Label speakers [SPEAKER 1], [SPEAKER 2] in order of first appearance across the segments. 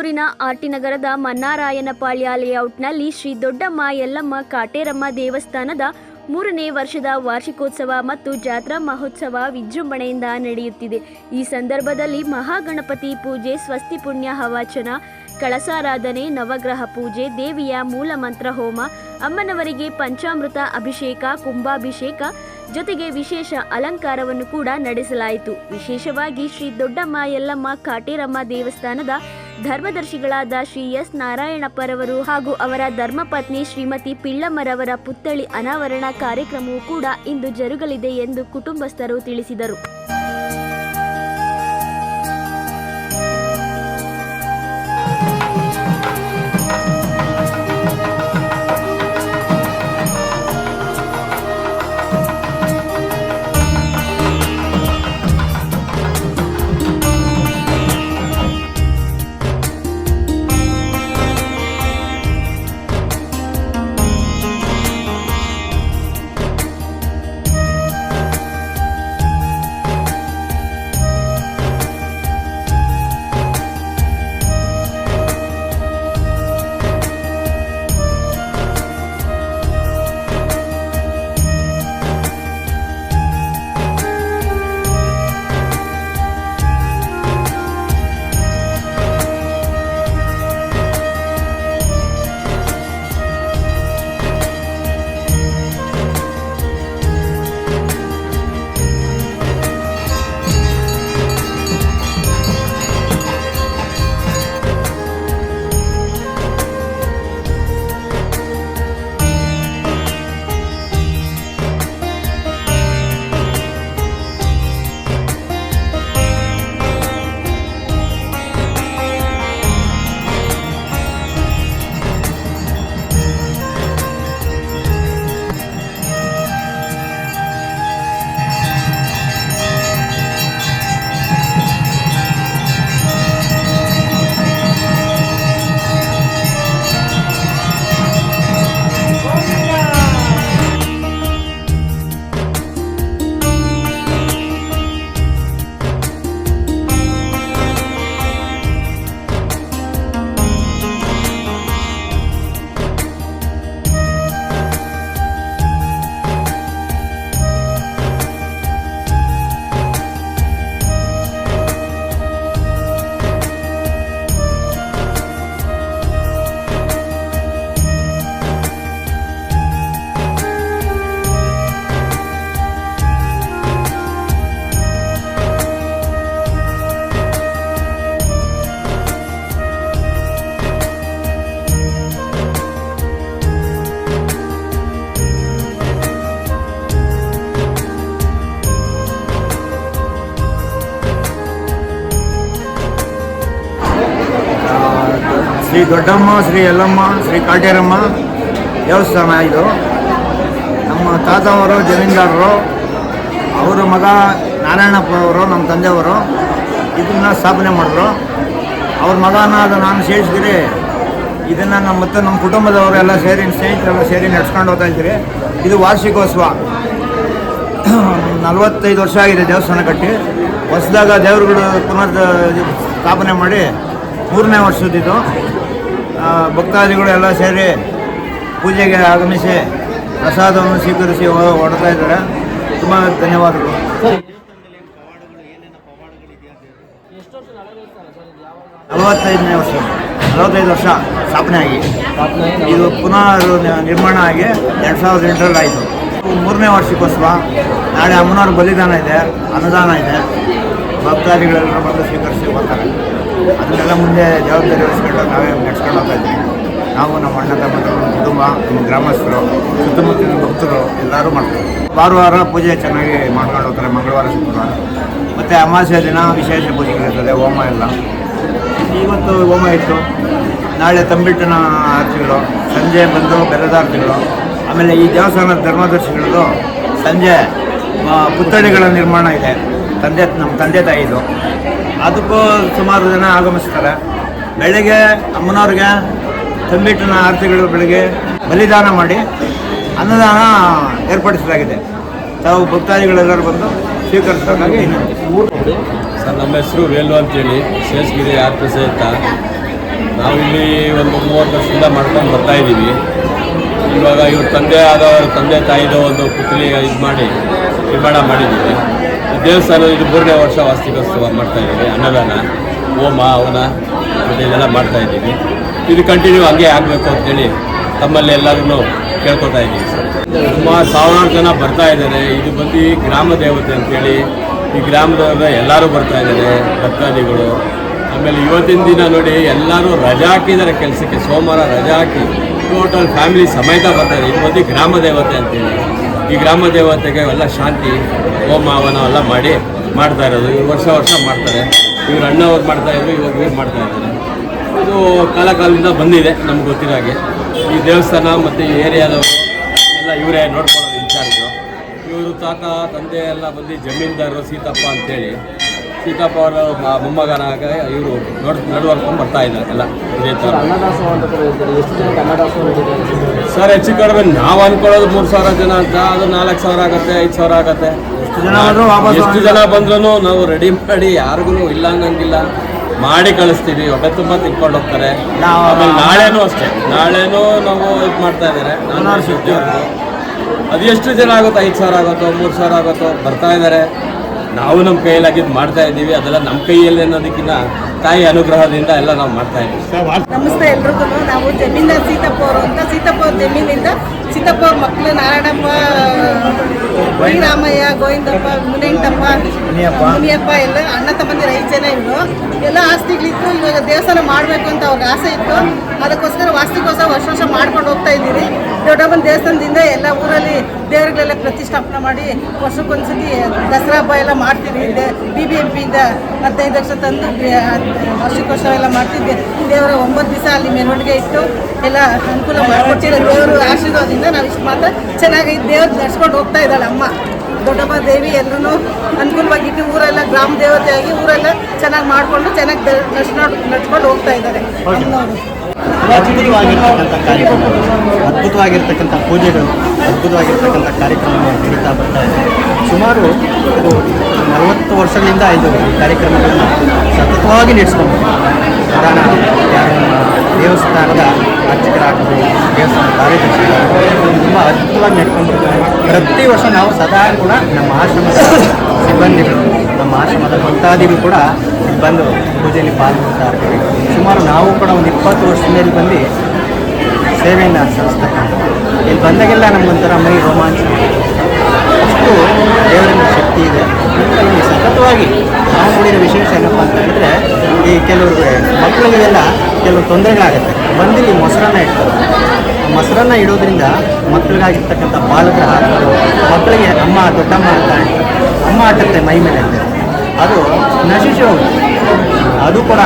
[SPEAKER 1] ಬೆಂಗಳೂರಿನ ಆರ್ಟಿನಗರದ ಮನ್ನಾರಾಯನಪಾಳ್ಯ ಲೇಔಟ್ನಲ್ಲಿ ಶ್ರೀ ದೊಡ್ಡಮ್ಮ ಯಲ್ಲಮ್ಮ ಕಾಟೇರಮ್ಮ ದೇವಸ್ಥಾನದ ಮೂರನೇ ವರ್ಷದ ವಾರ್ಷಿಕೋತ್ಸವ ಮತ್ತು ಜಾತ್ರಾ ಮಹೋತ್ಸವ ವಿಜೃಂಭಣೆಯಿಂದ ನಡೆಯುತ್ತಿದೆ. ಈ ಸಂದರ್ಭದಲ್ಲಿ ಮಹಾಗಣಪತಿ ಪೂಜೆ, ಸ್ವಸ್ತಿ ಪುಣ್ಯ ಹವಾಚನ, ಕಳಸಾರಾಧನೆ, ನವಗ್ರಹ ಪೂಜೆ, ದೇವಿಯ ಮೂಲ ಮಂತ್ರ ಹೋಮ, ಅಮ್ಮನವರಿಗೆ ಪಂಚಾಮೃತ ಅಭಿಷೇಕ, ಕುಂಭಾಭಿಷೇಕ ಜೊತೆಗೆ ವಿಶೇಷ ಅಲಂಕಾರವನ್ನು ಕೂಡ ನಡೆಸಲಾಯಿತು. ವಿಶೇಷವಾಗಿ ಶ್ರೀ ದೊಡ್ಡಮ್ಮ ಯಲ್ಲಮ್ಮ ಕಾಟೇರಮ್ಮ ದೇವಸ್ಥಾನದ ಧರ್ಮದರ್ಶಿಗಳಾದ ಶ್ರೀ ಎಸ್ ನಾರಾಯಣಪ್ಪರವರು ಹಾಗೂ ಅವರ ಧರ್ಮಪತ್ನಿ ಶ್ರೀಮತಿ ಪಿಳ್ಳಮ್ಮರವರ ಪುತ್ಥಳಿ ಅನಾವರಣ ಕಾರ್ಯಕ್ರಮವು ಕೂಡ ಇಂದು ಜರುಗಲಿದೆ ಎಂದು ಕುಟುಂಬಸ್ಥರು ತಿಳಿಸಿದರು.
[SPEAKER 2] ದೊಡ್ಡಮ್ಮ, ಶ್ರೀ ಯಲ್ಲಮ್ಮ, ಶ್ರೀ ಕಾಟೇರಮ್ಮ ದೇವಸ್ಥಾನ ಇದು. ನಮ್ಮ ತಾತವರು, ಜಮೀನ್ದಾರರು, ಅವರ ಮಗ ನಾರಾಯಣಪ್ಪ ಅವರು, ನಮ್ಮ ತಂದೆಯವರು ಇದನ್ನ ಸ್ಥಾಪನೆ ಮಾಡಿದ್ರು. ಅವ್ರ ಮಗನ ಅದು ನಾನು ಸೇರಿಸಿದ್ರಿ ಇದನ್ನು ನಮ್ಮ ಮತ್ತು ನಮ್ಮ ಕುಟುಂಬದವರೆಲ್ಲ ಸೇರಿ, ಸ್ನೇಹಿತರೆಲ್ಲ ಸೇರಿ ನಡ್ಸ್ಕೊಂಡು ಹೋಗ್ತಾ ಇದ್ದೀರಿ. ಇದು ವಾರ್ಷಿಕೋತ್ಸವ. ನಲವತ್ತೈದು ವರ್ಷ ಆಗಿದೆ ದೇವಸ್ಥಾನ ಕಟ್ಟಿ. ಹೊಸದಾಗ ದೇವರುಗಳು ಪುನರ್ ಸ್ಥಾಪನೆ ಮಾಡಿ ಮೂರನೇ ವರ್ಷದಿದ್ದು ಭಕ್ತಾದಿಗಳು ಎಲ್ಲ ಸೇರಿ ಪೂಜೆಗೆ ಆಗಮಿಸಿ ಪ್ರಸಾದವನ್ನು ಸ್ವೀಕರಿಸಿ ಹೊಡ್ತಾ ಇದ್ದಾರೆ. ತುಂಬ ಧನ್ಯವಾದಗಳು. ನಲವತ್ತೈದನೇ ವರ್ಷ, ನಲವತ್ತೈದು ವರ್ಷ ಸ್ಥಾಪನೆ ಆಗಿ. ಇದು ಪುನಃ ನಿರ್ಮಾಣ ಆಗಿ ಎರಡು ಸಾವಿರದ ಎಂಟರಲ್ಲಿ ಆಯಿತು. ಮೂರನೇ ವಾರ್ಷಿಕೋತ್ಸವ, ನಾಳೆ ಅಮ್ಮನವ್ರ ಬಲಿದಾನ ಇದೆ ಅನುದಾನ ಇದೆ. ಭಕ್ತಾದಿಗಳೆಲ್ಲರೂ ಬಂದು ಸ್ವೀಕರಿಸಿ ಹೋಗ್ತಾರೆ. ಅದನ್ನೆಲ್ಲ ಮುಂದೆ ಜವಾಬ್ದಾರಿ ವಹಿಸ್ಕೊಂಡು ನಾವೇ ನಡ್ಸ್ಕೊಂಡು ಹೋಗ್ತಾ ನಾವು ನಮ್ಮ ಅಣ್ಣ, ತಮ್ಮ ಕುಟುಂಬ, ನಮ್ಮ ಗ್ರಾಮಸ್ಥರು, ಸುತ್ತಮುತ್ತಲಿನ ಭಕ್ತರು ಎಲ್ಲರೂ ಮಾಡ್ತಾರೆ ವಾರ ವಾರ ಪೂಜೆ ಚೆನ್ನಾಗಿ ಮಾಡ್ಕೊಂಡು ಹೋಗ್ತಾರೆ, ಮಂಗಳವಾರ, ಶುಕ್ರವಾರ. ಮತ್ತು ಅಮಾವಾಸ್ಯೆ ದಿನ ವಿಶೇಷ ಪೂಜೆಗಳಿರ್ತದೆ ಹೋಮ ಎಲ್ಲ. ಇವತ್ತು ಹೋಮ ಇತ್ತು. ನಾಳೆ ತಂಬಿಟ್ಟನ ಆರತಿಗಳು, ಸಂಜೆ ಬಂದು ಬೆಲ್ಲದ ಆರತಿಗಳು, ಆಮೇಲೆ ಈ ದೇವಸ್ಥಾನದ ಧರ್ಮದರ್ಶಿಗಳದ್ದು ಸಂಜೆ ಪುತ್ಥಳಿಗಳ ನಿರ್ಮಾಣ ಇದೆ. ತಂದೆ, ನಮ್ಮ ತಂದೆ ತಾಯಿದು ಅದಕ್ಕೂ ಸುಮಾರು ಜನ ಆಗಮಿಸ್ತಾರೆ. ಬೆಳಿಗ್ಗೆ ಅಮ್ಮನವ್ರಿಗೆ ತಂಬಿಟ್ಟಿನ ಆರತಿಗಳು ಬೆಳಗ್ಗೆ ಬಲಿದಾನ ಮಾಡಿ ಅನ್ನದಾನ ಏರ್ಪಡಿಸಲಾಗಿದೆ. ತಾವು ಭಕ್ತಾದಿಗಳೆಲ್ಲರೂ ಬಂದು ಸ್ವೀಕರಿಸಬೇಕಾಗಿ ವಿನಂತಿ.
[SPEAKER 3] ಸರ್, ನಮ್ಮ ಹೆಸರು ವೇಲು ಅಂತೇಳಿ. ಶೇಷಗಿರಿ ಆರ್ತಿ ಸಹಿತ ನಾವು ಇಲ್ಲಿ ಒಂದು ಮೂವತ್ತು ವರ್ಷದಿಂದ ಮಾಡ್ಕೊಂಡು ಬರ್ತಾ ಇದ್ದೀವಿ. ಇವಾಗ ಇವ್ರ ತಂದೆ ಆದವರ, ತಂದೆ ತಾಯಿದು ಒಂದು ಪುತ್ರಿ ಇದು ಮಾಡಿ, ನಿರ್ಮಾಣ ಮಾಡಿದ್ದೀವಿ. ದೇವಸ್ಥಾನ ಇದು ಮೂರನೇ ವರ್ಷ ವಾಸ್ತಿಕೋತ್ಸವ ಮಾಡ್ತಾ ಇದ್ದೀವಿ. ಅನ್ನದಾನ, ಹೋಮ ಹವನ ಇದೆಲ್ಲ ಮಾಡ್ತಾ ಇದ್ದೀವಿ. ಇದು ಕಂಟಿನ್ಯೂ ಹಂಗೆ ಆಗಬೇಕು ಅಂತೇಳಿ ತಮ್ಮಲ್ಲಿ ಎಲ್ಲರೂ ಕೇಳ್ಕೊತಾ ಇದ್ದೀವಿ ಸರ್. ಸುಮಾರು ಸಾವಿರಾರು ಜನ ಬರ್ತಾ ಇದ್ದಾರೆ. ಇದು ಬಂದು ಗ್ರಾಮ ದೇವತೆ ಅಂತೇಳಿ ಈ ಗ್ರಾಮದವ್ರ ಎಲ್ಲರೂ ಬರ್ತಾ ಇದ್ದಾರೆ, ಭಕ್ತಾದಿಗಳು. ಆಮೇಲೆ ಇವತ್ತಿನ ದಿನ ನೋಡಿ ಎಲ್ಲರೂ ರಜಾ ಹಾಕಿದ್ದಾರೆ ಕೆಲಸಕ್ಕೆ. ಸೋಮವಾರ ರಜಾ ಹಾಕಿ ಟೋಟಲ್ ಫ್ಯಾಮಿಲಿ ಸಮೇತ ಬರ್ತಾರೆ ಇದು ಬಂದು ಗ್ರಾಮ ದೇವತೆ ಅಂತೇಳಿ ಈ ಗ್ರಾಮ ದೇವತೆಗೆ ಎಲ್ಲ ಶಾಂತಿ, ಹೋಮ, ಹವನ ಎಲ್ಲ ಮಾಡಿ ಮಾಡ್ತಾ ಇರೋದು. ಇವ್ರು ವರ್ಷ ವರ್ಷ ಮಾಡ್ತಾರೆ. ಇವ್ರು ಅಣ್ಣವ್ರು ಮಾಡ್ತಾ ಇದ್ರು ಇವಾಗ ಇವ್ರು ಮಾಡ್ತಾ ಇದ್ದಾರೆ. ಇದು ಕಾಲ ಕಾಲದಿಂದ ಬಂದಿದೆ ನಮ್ಗೆ ಗೊತ್ತಿರೋ ಹಾಗೆ. ಈ ದೇವಸ್ಥಾನ ಮತ್ತು ಈ ಏರಿಯಾದವರು ಎಲ್ಲ ಇವರೇ ನೋಡ್ಕೊಳ್ಳೋದು ಇನ್ಚಾರ್ಜು ಇವರು ತಾತ, ತಂದೆ ಎಲ್ಲ ಬಂದು ಜಮೀನ್ದಾರರು ಸೀತಪ್ಪ ಅಂತೇಳಿ ಸೀತಪ್ಪ ಅವರ ಮೊಮ್ಮಗನಾಗ ಇವರು ನಡುವರ್ಕೊಂಡು ಬರ್ತಾ ಇದ್ದಾರೆ ಎಲ್ಲ ಸರ್ ಹೆಚ್ಚು ಕಡಿಮೆ ನಾವು ಅನ್ಕೊಳ್ಳೋದು ಮೂರು ಸಾವಿರ ಜನ ಅಂತ ಅದು ನಾಲ್ಕು ಸಾವಿರ ಆಗುತ್ತೆ ಐದು ಸಾವಿರ ಆಗುತ್ತೆ.
[SPEAKER 2] ಎಷ್ಟು ಜನ
[SPEAKER 3] ಬಂದ್ರೂ ನಾವು ರೆಡಿ ಮಾಡಿ ಯಾರಿಗೂ ಇಲ್ಲ ಅನ್ನಂಗಿಲ್ಲ. ಮಾಡಿ ಕಳಿಸ್ತೀವಿ ಹೊಟ್ಟೆ ತುಂಬ ತಿನ್ಕೊಂಡು ಹೋಗ್ತಾರೆ. ಆಮೇಲೆ ನಾಳೆನೂ ಅಷ್ಟೇ. ನಾಳೆನೂ ನಾವು ಇದು ಮಾಡ್ತಾ ಇದ್ದಾರೆ ನಾನು ಅದು ಎಷ್ಟು ಜನ ಆಗುತ್ತೋ ಐದು ಸಾವಿರ ಆಗುತ್ತೋ ಮೂರು ಸಾವಿರ ಆಗುತ್ತೋ ಬರ್ತಾ ಇದ್ದಾರೆ. ನಾವು ನಮ್ಮ ಕೈಯಲ್ಲಾಗಿದ್ದು ಮಾಡ್ತಾ ಇದ್ದೀವಿ ಅದೆಲ್ಲ ನಮ್ಮ ಕೈಯಲ್ಲಿ ಅನ್ನೋದಕ್ಕಿಂತ ತಾಯಿ ಅನುಗ್ರಹದಿಂದ ಎಲ್ಲ ನಾವು ಮಾಡ್ತಾ ಇದ್ದೀವಿ.
[SPEAKER 4] ನಮಸ್ತೆ ಎಲ್ರಿಗೂ. ನಾವು ಜಮೀನ್ದಾರ್ ಸೀತಪ್ಪ ಅವರು ಅಂತ. ಸೀತಪ್ಪ ಅವ್ರ ಜಮೀನಿಂದ ಸೀತಪ್ಪ ಅವ್ರ ಮಕ್ಕಳು ನಾರಾಯಣಪ್ಪ ಶ್ರೀರಾಮಯ್ಯ ಗೋವಿಂದಪ್ಪ ಮುನೇಂಟಪ್ಪ
[SPEAKER 2] ಮುನಿಯಪ್ಪ.
[SPEAKER 4] ಮುನಿಯಪ್ಪ ಎಲ್ಲ ಅಣ್ಣ ತಮ್ಮಂದಿರ ಐದು ಜನ ಇವರು. ಎಲ್ಲ ಆಸ್ತಿಗಳಿತ್ತು ಇವಾಗ ದೇವಸ್ಥಾನ ಮಾಡಬೇಕು ಅಂತ ಅವ್ರಿಗೆ ಆಸೆ ಇತ್ತು. ಅದಕ್ಕೋಸ್ಕರ ವಾಸ್ತಿಗೋಸ್ಕರ ವರ್ಷ ವರ್ಷ ಮಾಡ್ಕೊಂಡು ಹೋಗ್ತಾ ಇದ್ದೀವಿ. ದೊಡ್ಡಮ್ಮನ ದೇವಸ್ಥಾನದಿಂದ ಎಲ್ಲ ಊರಲ್ಲಿ ದೇವರುಗಳೆಲ್ಲ ಪ್ರತಿಷ್ಠಾಪನೆ ಮಾಡಿ ವರ್ಷಕ್ಕೊಂದ್ಸತಿ ದಸರಾ ಹಬ್ಬ ಎಲ್ಲ ಮಾಡ್ತೀವಿ ಬಿ ಬಿ ಎಂ ಪಿಯಿಂದ ಹದಿನೈದು ಲಕ್ಷ ತಂದು ವರ್ಷಕ್ಕೋಸ್ಕರ ವಾರ್ಷಿಕೋತ್ಸವ ಎಲ್ಲ ಮಾಡ್ತಿದ್ದೆ ದೇವರ ಒಂಬತ್ತು ದಿವಸ ಅಲ್ಲಿ ಮೆರವಣಿಗೆ ಇಟ್ಟು ಎಲ್ಲ ಅನುಕೂಲ ಮಾಡಿಕೊಟ್ಟಿರೋ ದೇವರು ಆಶೀರ್ವಾದದಿಂದ ನಾವು ಇಷ್ಟು ಮಾತ್ರ ಚೆನ್ನಾಗಿ ದೇವ್ರು ನಡ್ಸ್ಕೊಂಡು ಹೋಗ್ತಾ ಇದ್ದಾಳೆ ಅಮ್ಮ. ದೊಡ್ಡಮ್ಮ ದೇವಿ ಎಲ್ಲರೂ ಅನುಕೂಲವಾಗಿಟ್ಟು ಊರೆಲ್ಲ ಗ್ರಾಮ ದೇವತೆಯಾಗಿ ಊರೆಲ್ಲ ಚೆನ್ನಾಗಿ ಮಾಡಿಕೊಂಡು ಚೆನ್ನಾಗಿ ನಡ್ಸ್ಕೊಂಡು ನಡ್ಸ್ಕೊಂಡು ಹೋಗ್ತಾ ಇದ್ದಾರೆ.
[SPEAKER 5] ಅದ್ಭುತವಾಗಿರ್ತಕ್ಕಂಥ ಕಾರ್ಯಕ್ರಮ ಅದ್ಭುತವಾಗಿರ್ತಕ್ಕಂಥ ಪೂಜೆಗಳು, ಅದ್ಭುತವಾಗಿರ್ತಕ್ಕಂಥ ಕಾರ್ಯಕ್ರಮಗಳು ನಡೀತಾ ಬರ್ತಾ ಇದೆ. ಸುಮಾರು ನಲವತ್ತು ವರ್ಷಗಳಿಂದ ಇದು ಕಾರ್ಯಕ್ರಮಗಳನ್ನು ಸತತವಾಗಿ ನಡೆಸ್ಕೊಂಡು ನಮ್ಮ ದೇವಸ್ಥಾನದ ಅರ್ಚಕರಾಗಬಹುದು ದೇವಸ್ಥಾನ ಕಾರ್ಯದರ್ಶಿ ತುಂಬ ಅದ್ಭುತವಾಗಿ ನಡ್ಕೊಂಡು ಪ್ರತಿ ವರ್ಷ ನಾವು ಸದಾ ಕೂಡ ನಮ್ಮ ಆಶ್ರಮದ ಸಿಬ್ಬಂದಿಗಳು, ನಮ್ಮ ಆಶ್ರಮದ ಭಕ್ತಾದಿಗಳು ಕೂಡ ಬಂದು ಪೂಜೆಯಲ್ಲಿ ಪಾಲ್ಗೊಳ್ತಾ ಇರ್ತೀವಿ ಸುಮಾರು ನಾವು ಕೂಡ ಒಂದು ಇಪ್ಪತ್ತು ವರ್ಷದಿಂದ ಇಲ್ಲಿ ಬಂದು ಸೇವೆಯನ್ನು ಸಲ್ಲಿಸ್ತಕ್ಕಂಥ ಇಲ್ಲಿ ಬಂದಾಗೆಲ್ಲ ನಮಗೊಂಥರ ಮೈ ರೋಮಾಂಚನ ಅಷ್ಟು ದೇವರಿಂದ ಶಕ್ತಿ ಇದೆ. ಇಲ್ಲಿ ಸತತವಾಗಿ ನಾವು ನೋಡಿದ ವಿಶೇಷ ಏನಪ್ಪ ಅಂತ ಹೇಳಿದ್ರೆ, ಈ ಕೆಲವರು ಮಕ್ಕಳಿಗೆಲ್ಲ ಕೆಲವು ತೊಂದರೆಗಳಾಗುತ್ತೆ. ಬಂದಿಲ್ಲಿ ಮೊಸರನ್ನ ಇಡ್ತಾರೆ. ಮೊಸರನ್ನ ಇಡೋದ್ರಿಂದ ಮಕ್ಕಳಿಗಾಗಿರ್ತಕ್ಕಂಥ ಬಾಲಕರ ಹಾಕೋದು ಮಕ್ಕಳಿಗೆ ಅಮ್ಮ, ದೊಡ್ಡಮ್ಮ ಅಂತ ಅಮ್ಮ ಆಟತ್ತೆ ಮೈ ಮೇಲೆ ಅದು ನಶಿಸಿ ಹೋಗುತ್ತೆ ಅದು ಕೂಡ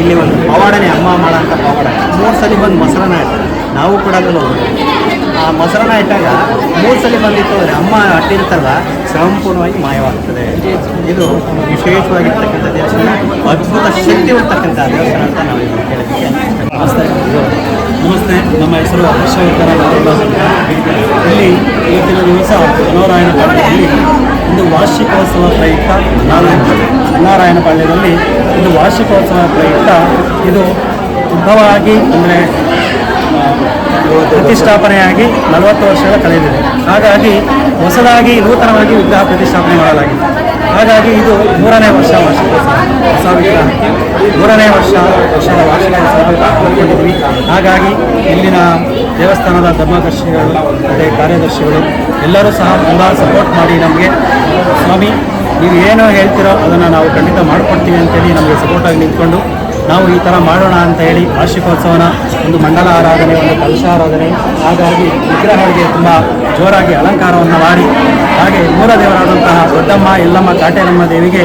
[SPEAKER 5] ಇಲ್ಲಿ ಒಂದು ಪವಾಡನೆ ಅಮ್ಮ ಮಾಡೋಂಥ ಪವಾಡ. ಮೂರು ಸಲ ಬಂದು ಮೊಸರನ್ನ ನಾವು ಕೂಡ ಅದನ್ನು. ಆ ಮೊಸರನ್ನ ಇಟ್ಟಾಗ ಮೂರು ಸಲ ಬಂದಿತ್ತು ಅಂದರೆ ಅಮ್ಮ ಅಟ್ಟಿರ್ತಲ್ಲ ಸಂಪೂರ್ಣವಾಗಿ ಮಾಯವಾಗ್ತದೆ. ಇದು ವಿಶೇಷವಾಗಿರ್ತಕ್ಕಂಥ ದೇವಸ್ಥಾನ ಅದ್ಭುತ ಶಕ್ತಿ ಇರ್ತಕ್ಕಂಥ ದೇವಸ್ಥಾನ ಅಂತ ನಾವು ಹೇಳ್ತೀವಿ
[SPEAKER 6] ನಮಸ್ತೆ. ನಮಸ್ತೆ. ನಮ್ಮ ಹೆಸರು ವಿಶ್ವವಿದ್ಯಾಲಯ ಇಲ್ಲಿ ಈ ಇವತ್ತಿನ ದಿವಸ ಒಂದು ವಾರ್ಷಿಕೋತ್ಸವ ಪ್ರಯುಕ್ತ ನಾರಾಯಣ ನಾರಾಯಣಪಾಳ್ಯದಲ್ಲಿ ಇದು ವಾರ್ಷಿಕೋತ್ಸವ ಪ್ರಯುಕ್ತ ಇದು ಉದ್ಭವ ಆಗಿ ಅಂದರೆ ಪ್ರತಿಷ್ಠಾಪನೆಯಾಗಿ ನಲವತ್ತು ವರ್ಷಗಳ ಕಳೆದಿದೆ. ಹಾಗಾಗಿ ಹೊಸದಾಗಿ ನೂತನವಾಗಿ ವಿಗ್ರಹ ಪ್ರತಿಷ್ಠಾಪನೆ ಮಾಡಲಾಗಿದೆ. ಹಾಗಾಗಿ ಇದು ಮೂರನೇ ವರ್ಷ ವಾರ್ಷಿಕೋತ್ಸವ. ವಿಗ್ರಹಕ್ಕೆ ಮೂರನೇ ವರ್ಷ ವರ್ಷದ ವಾರ್ಷಿಕೋತ್ಸವ ಹಾಗಾಗಿ ಇಲ್ಲಿನ ದೇವಸ್ಥಾನದ ಧರ್ಮದರ್ಶಿಗಳು ಮತ್ತು ಕಾರ್ಯದರ್ಶಿಗಳು ಎಲ್ಲರೂ ಸಹ ತುಂಬ ಸಪೋರ್ಟ್ ಮಾಡಿ ನಮಗೆ. ಸ್ವಾಮಿ, ನೀವು ಏನು ಹೇಳ್ತೀರೋ ಅದನ್ನು ನಾವು ಖಂಡಿತ ಮಾಡಿಕೊಡ್ತೀವಿ ಅಂತೇಳಿ ನಮಗೆ ಸಪೋರ್ಟಾಗಿ ನಿಂತ್ಕೊಂಡು ನಾವು ಈ ಥರ ಮಾಡೋಣ ಅಂತ ಹೇಳಿ ವಾರ್ಷಿಕೋತ್ಸವನ ಒಂದು ಮಂಡಲ ಆರಾಧನೆ, ಒಂದು ಕಲಶ ಆರಾಧನೆ, ಹಾಗಾಗಿ ವಿಗ್ರಹಗಳಿಗೆ ತುಂಬ ಜೋರಾಗಿ ಅಲಂಕಾರವನ್ನು ಮಾಡಿ, ಹಾಗೆ ಮೂಲ ದೇವರಾದಂತಹ ದೊಡ್ಡಮ್ಮ ಎಲ್ಲಮ್ಮ ಕಾಟೇನಮ್ಮ ದೇವಿಗೆ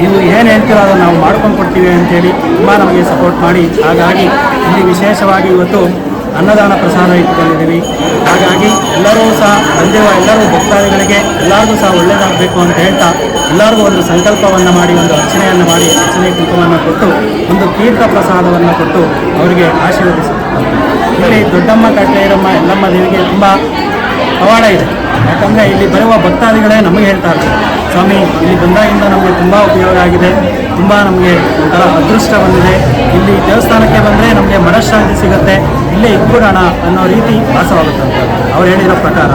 [SPEAKER 6] ನೀವು ಏನು ಹೇಳ್ತೀರೋ ಅದನ್ನು ನಾವು ಮಾಡ್ಕೊಂಡು ಕೊಡ್ತೀವಿ ಅಂತೇಳಿ ತುಂಬ ನಮಗೆ ಸಪೋರ್ಟ್ ಮಾಡಿ, ಹಾಗಾಗಿ ಇಲ್ಲಿ ವಿಶೇಷವಾಗಿ ಇವತ್ತು ಅನ್ನದಾನ ಪ್ರಸಾದ ಇಟ್ಟುಕೊಂಡಿದ್ದೀವಿ. ಹಾಗಾಗಿ ಎಲ್ಲರೂ ಸಹ ಬಂದಿರುವ ಎಲ್ಲರೂ ಭಕ್ತಾದಿಗಳಿಗೆ ಎಲ್ಲರಿಗೂ ಸಹ ಒಳ್ಳೆಯದಾಗಬೇಕು ಅಂತ ಹೇಳ್ತಾ ಎಲ್ಲರಿಗೂ ಒಂದು ಸಂಕಲ್ಪವನ್ನು ಮಾಡಿ, ಒಂದು ಅರ್ಚನೆಯನ್ನು ಮಾಡಿ, ಅರ್ಚನೆ ಕುಂಕುಮವನ್ನು ಕೊಟ್ಟು, ಒಂದು ತೀರ್ಥ ಪ್ರಸಾದವನ್ನು ಕೊಟ್ಟು ಅವರಿಗೆ ಆಶೀರ್ವದಿಸುತ್ತಾರೆ ಇಲ್ಲಿ ದೊಡ್ಡಮ್ಮ ಕಟ್ಲೇರಮ್ಮ ಎಲ್ಲಮ್ಮ ದೇವಿಗೆ ತುಂಬ ಪವಾಡ ಇದೆ. ಯಾಕಂದರೆ ಇಲ್ಲಿ ಬರುವ ಭಕ್ತಾದಿಗಳೇ ನಮಗೆ ಹೇಳ್ತಾ ಇರ್ತಾರೆ ಸ್ವಾಮಿ, ಇಲ್ಲಿ ಬಂದಾಗಿಂದ ನಮಗೆ ತುಂಬ ಉಪಯೋಗ ಆಗಿದೆ. ತುಂಬ ನಮಗೆ ಒಂಥರ ಅದೃಷ್ಟ ಬಂದಿದೆ. ಇಲ್ಲಿ ದೇವಸ್ಥಾನಕ್ಕೆ ಬಂದರೆ ನಮಗೆ ಮನಃಶಾಂತಿ ಸಿಗುತ್ತೆ. ಇಲ್ಲೇ ಇದ್ಬಿಡೋಣ ಅನ್ನೋ ರೀತಿ ವಾಸವಾಗುತ್ತೆ ಅಂತ ಅವ್ರು ಹೇಳಿರೋ ಪ್ರಕಾರ.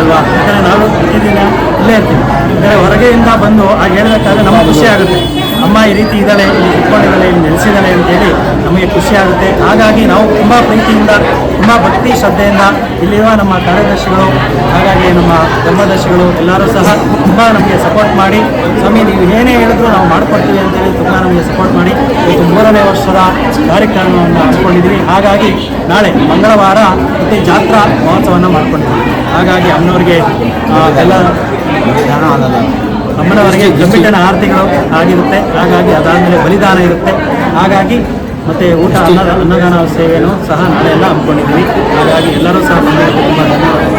[SPEAKER 6] ಅಲ್ವಾ? ಯಾಕಂದರೆ ನಾವು ಪ್ರತಿದಿನ ಇಲ್ಲೇ ಇರ್ತೀವಿ. ಅಂದರೆ ಹೊರಗೆಯಿಂದ ಬಂದು ಆಗ ಹೇಳಬೇಕಾದ್ರೆ ನಮಗೆ ಖುಷಿ ಆಗುತ್ತೆ. ಅಮ್ಮ ಈ ರೀತಿ ಇದ್ದಾಳೆ, ಇಲ್ಲಿ ಇಟ್ಕೊಂಡಿದ್ದಾಳೆ, ಇಲ್ಲಿ ನೆಲೆಸಿದ್ದಾಳೆ ಅಂತೇಳಿ ನಮಗೆ ಖುಷಿಯಾಗುತ್ತೆ ಹಾಗಾಗಿ ನಾವು ತುಂಬ ಪ್ರೀತಿಯಿಂದ, ತುಂಬ ಭಕ್ತಿ ಶ್ರದ್ಧೆಯಿಂದ ಇಲ್ಲಿರುವ ನಮ್ಮ ಕಾರ್ಯದರ್ಶಿಗಳು, ಹಾಗಾಗಿ ನಮ್ಮ ಧರ್ಮದರ್ಶಿಗಳು ಎಲ್ಲರೂ ಸಹ ತುಂಬ ನಮಗೆ ಸಪೋರ್ಟ್ ಮಾಡಿ. ಸ್ವಾಮಿ, ನೀವು ಏನೇ ಹೇಳಿದ್ರು ನಾವು ಮಾಡ್ಕೊಡ್ತೀವಿ ಅಂತೇಳಿ ತುಂಬ ನಮಗೆ ಸಪೋರ್ಟ್ ಮಾಡಿ. ಇವತ್ತು ಮೂರನೇ ವರ್ಷದ ಕಾರ್ಯಕ್ರಮವನ್ನು ಹಮ್ಮಿಕೊಂಡಿದ್ದೀವಿ ಹಾಗಾಗಿ ನಾಳೆ ಮಂಗಳವಾರ ಪ್ರತಿ ಜಾತ್ರಾ ಮಹೋತ್ಸವವನ್ನು ಮಾಡ್ಕೊಂಡಿದ್ದೀವಿ. ಹಾಗಾಗಿ ಅಮ್ಮನವ್ರಿಗೆ ಎಲ್ಲ ಅಮ್ಮನವರಿಗೆ ಗಂಭೀರ ಆರತಿಗಳು ಆಗಿರುತ್ತೆ. ಹಾಗಾಗಿ ಅದಾದಮೇಲೆ ಬಲಿದಾನ ಇರುತ್ತೆ. ಹಾಗಾಗಿ ಮತ್ತು ಊಟ, ಅನ್ನ, ಅನ್ನದಾನ ಸೇವೆಯನ್ನು ಸಹ ನಾಳೆ ಎಲ್ಲ ಹಮ್ಮಿಕೊಂಡಿದ್ದೀವಿ. ಹಾಗಾಗಿ ಎಲ್ಲರೂ ಸಹ ಬಂದಿರೋದು ತುಂಬ ಧನ್ಯವಾದಗಳನ್ನು